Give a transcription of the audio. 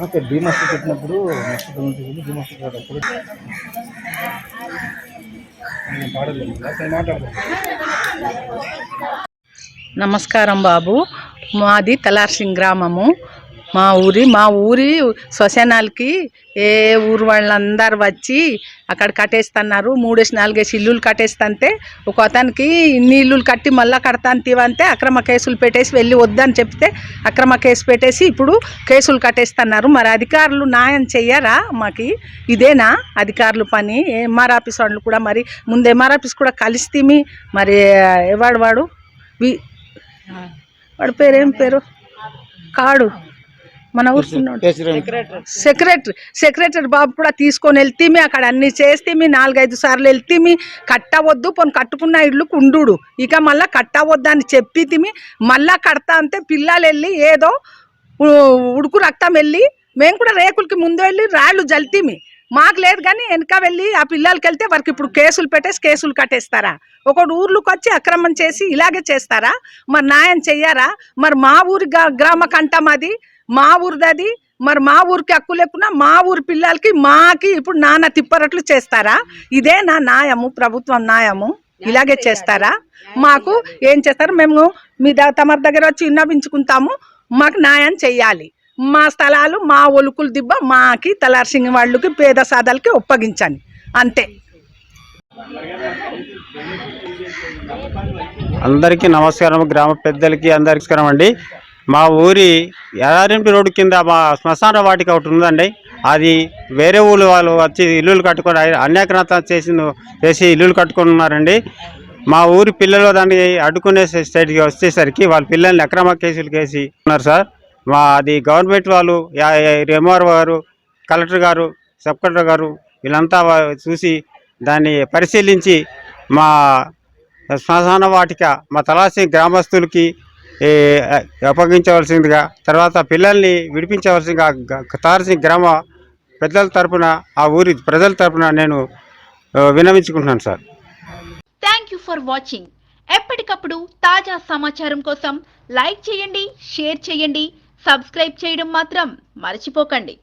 Okay భీమస్తు పెట్టినప్పుడు next భీమస్తు పెట్టినప్పుడు నమస్కారం బాబు. మాది తలార్సింగ్ గ్రామము. మా ఊరి మా ఊరి శ్మశానాలకి ఏ ఊరు వాళ్ళందరూ వచ్చి అక్కడ కట్టేస్తున్నారు. మూడేసి నాలుగేసి ఇల్లులు కట్టేస్తుంటే ఒక అతనికి ఇన్ని ఇల్లులు కట్టి మళ్ళీ కడతాంతివంటే అక్రమ కేసులు పెట్టేసి వెళ్ళి వద్దని చెప్తే అక్రమ కేసు పెట్టేసి ఇప్పుడు కేసులు కట్టేస్తున్నారు. మరి అధికారులు న్యాయం చెయ్యరా మాకి? ఇదేనా అధికారులు పని? ఎంఆర్ ఆఫీస్ వాళ్ళు కూడా మరి ముందు ఎంఆర్ ఆఫీస్ కూడా కలిస్తేమి. మరి ఎవడు వాడు? వి వాడి పేరు ఏం పేరు? కాడు. మన ఊరుకున్నాడు సెక్రటరీ సెక్రటరీ బాబు కూడా తీసుకొని వెళ్తేమి అక్కడ అన్ని చేస్తేమి నాలుగైదు సార్లు వెళ్తేమి కట్టవద్దు పోనీ కట్టుకున్న ఇల్లు కుండుడు. ఇక మళ్ళా కట్టవద్దు అని చెప్పితిమి మళ్ళా కడతా అంటే పిల్లలు వెళ్ళి ఏదో ఉడుకు రక్తం వెళ్ళి మేము కూడా రేకులకి ముందు వెళ్ళి రాళ్ళు జల్తీమి మాకు లేదు కానీ వెనక వెళ్ళి ఆ పిల్లలకి వెళ్తే వారికి ఇప్పుడు కేసులు పెట్టేసి కేసులు కట్టేస్తారా? ఒకడు ఊర్లోకి వచ్చి అక్రమం చేసి ఇలాగే చేస్తారా? మరి న్యాయం చెయ్యారా? మరి మా ఊరి గ్రా- గ్రామ కంఠం అది. మా ఊరిది అది మరి మా ఊరికి హక్కు లేకున్నా మా ఊరి పిల్లలకి మాకి ఇప్పుడు నాన్న తిప్పరట్లు చేస్తారా? ఇదే నా న్యాయము ప్రభుత్వం న్యాయము. ఇలాగే చేస్తారా? మాకు ఏం చేస్తారు? మేము మీ తమరి దగ్గర వచ్చి విన్నవించుకుంటాము. మాకు న్యాయం చెయ్యాలి. మా స్థలాలు మా ఒలుకులు దిబ్బ మాకి తలార్సింగ్ వాళ్ళకి పేద సాదాలకి ఒప్పగించండి. అంతే. అందరికీ నమస్కారం. గ్రామ పెద్దలకి అందరికీ నమస్కారం అండి. మా ఊరి యాదారింటి రోడ్డు కింద మా శ్మశాన వాటిక ఒకటి ఉందండి. అది వేరే ఊళ్ళు వాళ్ళు వచ్చి ఇల్లులు కట్టుకొని అన్యాక్రాంత చేసి చేసి ఇల్లులు కట్టుకొని ఉన్నారండి మా ఊరి పిల్లలు దాన్ని అడ్డుకునే స్టేట్కి వచ్చేసరికి వాళ్ళ పిల్లల్ని అక్రమ కేసులు కేసి ఉన్నారు సార్. మా అది గవర్నమెంట్ వాళ్ళు ఎంఆర్ఓ గారు కలెక్టర్ గారు సబ్ కలెక్టర్ గారు వీళ్ళంతా చూసి దాన్ని పరిశీలించి మా శ్మశాన వాటిక మా తలాసి గ్రామస్తులకి అప్పగించవలసిందిగా తర్వాత పిల్లల్ని విడిపించవలసిందిగా తారసి గ్రామ పెద్దల తరపున ఆ ఊరి ప్రజల తరపున నేను ఆ, sir. Thank you for watching ఎప్పటికప్పుడు తాజా సమాచారం కోసం లైక్ చేయండి షేర్ చేయండి సబ్స్క్రైబ్ చేయడం మాత్రం మర్చిపోకండి.